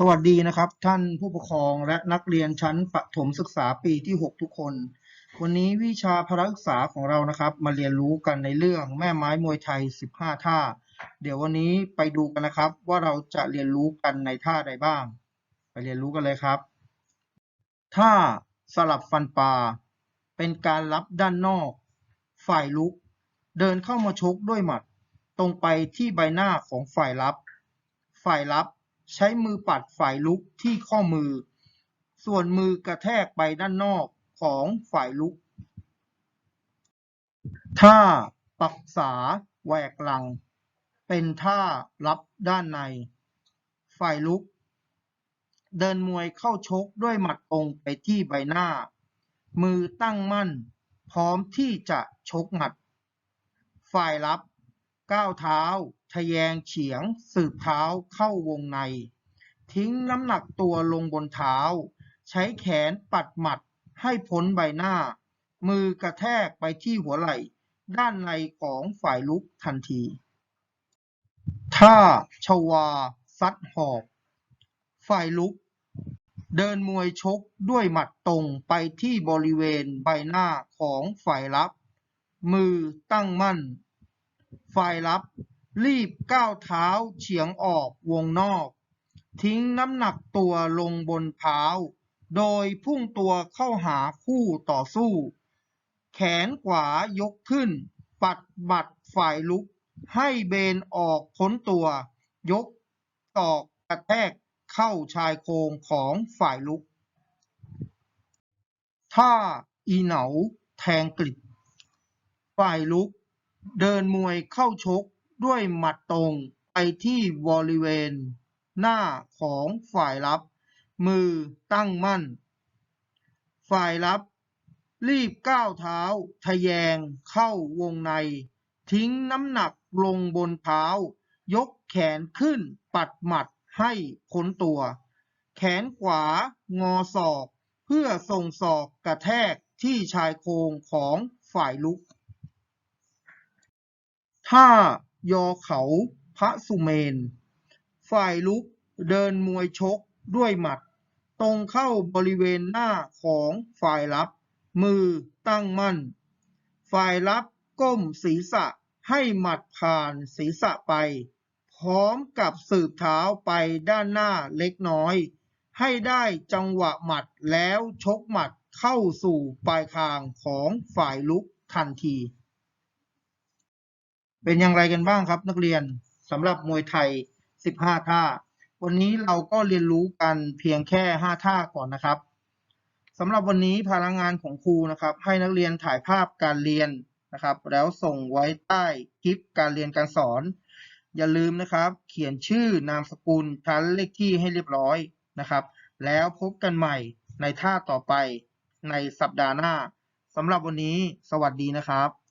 สวัสดีนะครับ ท่านผู้ปกครองและนักเรียนชั้นประถมศึกษาปีที่ 6 ทุกคน วันนี้วิชาพละศึกษาของเรานะครับ มาเรียนรู้กันในเรื่องแม่ไม้มวยไทย 15 ท่า เดี๋ยววันนี้ไปดูกันนะครับ ว่าเราจะเรียนรู้กันในท่าใดบ้าง ไปเรียนรู้กันเลยครับท่าสลับฟันปลาเป็นการรับด้านนอก ฝ่ายลุก เดินเข้ามาชกด้วยหมัด ตรงไปที่ใบหน้าของฝ่ายรับ ฝ่ายรับ ใช้มือปัดฝ่ายลุกที่ข้อมือ ส่วนมือกระแทกไปด้านนอกของฝ่ายลุก ท่าปักษาแหวกหลัง เป็นท่ารับด้านใน ฝ่ายลุก เดินมวยเข้าชกด้วยหมัดตรงไปที่ใบหน้า มือตั้งมั่น พร้อมที่จะชกหมัด ฝ่ายรับ ก้าวเท้า ทะแยงเฉียง สืบเท้าเข้าวงใน ทิ้งน้ำหนักตัวลงบนเท้า ใช้แขนปัดหมัดให้พ้นใบหน้า มือกระแทกไปที่หัวไหล่ ด้านในของฝ่ายลุกทันทีท่าชวา ซัดหอก ฝ่ายลุก เดินมวยชกด้วยหมัดตรงไปที่บริเวณใบหน้าของฝ่ายรับ มือตั้งมั่น ฝ่ายรับรีบก้าวเท้าเฉียงออกวงนอก ทิ้งน้ำหนักตัวลงบนเท้า โดยพุ่งตัวเข้าหาคู่ต่อสู้ แขนขวายกขึ้น ปัดบัดฝ่ายลุก ให้เบนออกพ้นตัว ยกตอกกระแทกเข้าชายโครงของฝ่ายลุกท่าอีเหนาแทงกลิบฝ่ายลุก เดินมวยเข้าชกด้วยหมัดตรงไปที่บริเวณหน้าของฝ่ายรับ มือตั้งมั่น ฝ่ายรับ รีบก้าวเท้าทะแยงเข้าวงใน ทิ้งน้ำหนักลงบนเท้า ยกแขนขึ้นปัดหมัดให้พ้นตัว แขนขวางอศอก เพื่อส่งศอกกระแทกที่ชายโครงของฝ่ายลุก ท่ายอเขาพระสุเมน ฝ่ายลุกเดินมวยชกด้วยหมัด ตรงเข้าบริเวณหน้าของฝ่ายรับ มือตั้งมั่น ฝ่ายรับก้มศีรษะให้หมัดผ่านศีรษะไป พร้อมกับสืบเท้าไปด้านหน้าเล็กน้อย ให้ได้จังหวะหมัดแล้วชกหมัดเข้าสู่ปลายคางของฝ่ายลุกทันที เป็นอย่างไรกันบ้างครับนักเรียนสำหรับมวยไทย 15 ท่า วันนี้เราก็เรียนรู้กันเพียงแค่ 5 ท่าก่อนนะครับสำหรับวันนี้พลังงานของครูนะครับ ให้นักเรียนถ่ายภาพการเรียนนะครับ แล้วส่งไว้ใต้คลิปการเรียนการสอน อย่าลืมนะครับ เขียนชื่อนามสกุลชั้นเลขที่ให้เรียบร้อยนะครับ แล้วพบกันใหม่ในท่าต่อไปในสัปดาห์หน้าสำหรับวันนี้สวัสดีนะครับ